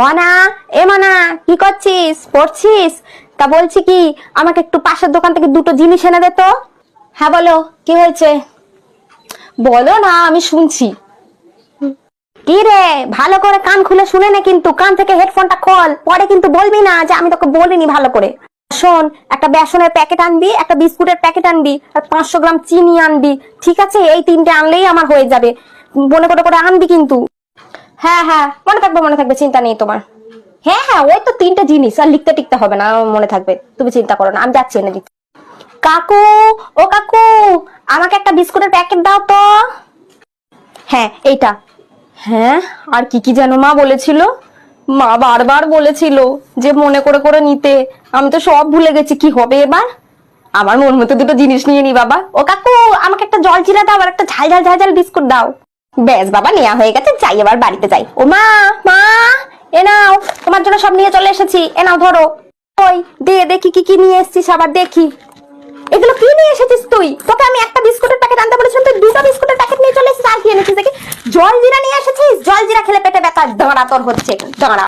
মনা, এ মনা, কি করছিস? পড়ছিস? তা বলছি কি, আমাকে একটু পাশের দোকান থেকে দুটো জিনিস এনে দে তো। হ্যাঁ বলো, কি হয়েছে? বলো না, আমি শুনছি। কি রে, ভালো করে কান খুলে শুনে নে কিন্তু, কান থেকে হেডফোনটা খোল। পরে কিন্তু বলবি না যে আমি তোকে বলিনি ভালো করে। শোন, একটা বেসনের প্যাকেট আনবি, একটা বিস্কুটের প্যাকেট আনবি, আর পাঁচশো গ্রাম চিনি আনবি। ঠিক আছে, এই তিনটে আনলেই আমার হয়ে যাবে। মনে করে করে আনবি কিন্তু। হ্যাঁ হ্যাঁ মনে থাকবে মনে থাকবে, চিন্তা নেই তোমার। হ্যাঁ হ্যাঁ ওই তো তিনটে জিনিস, আর লিখতে টিকতে হবে না মনে থাকবে। তুমি চিন্তা করো না, আমি যাচ্ছি, এনে দিচ্ছি। কাকু, ও কাকু, আমাকে একটা বিস্কুটের প্যাকেট দাও তো। হ্যাঁ এইটা। হ্যাঁ আর কি কি যেন মা বলেছিল? মা বারবার বলেছিল যে মনে করে করে নিতে। আমি তো সব ভুলে গেছি, কি হবে এবার? আমার মন মতো দুটো জিনিস নিয়ে নি বাবা। ও কাকু, আমাকে একটা জল জিরা দাও, আর একটা ঝাল ঝাল ঝাল ঝাল বিস্কুট দাও। ব্যাস বাবা নেওয়া হয়ে গেছে, যাই এবার বাড়িতে যাই। ও মা মা, এ নাও, তোমার জন্য সব নিয়ে চলে এসেছি। এ নাও, ধরো। ওই দে, দেখি কি কি নিয়ে এসেছিস আবার, দেখি। এগুলো কি নিয়ে এসেছিস তুই? তোকে আমি একটা বিস্কুটের প্যাকেট আনতে বলেছিলাম, তুই দুটো বিস্কুটের প্যাকেট নিয়ে চলে এসেছিস, আর কি এনেছিস দেখি। জল জিরা নিয়ে এসেছিস? জল জিরা খেলে পেটে ব্যথা দাঁড়া তোর হচ্ছে। দাঁড়া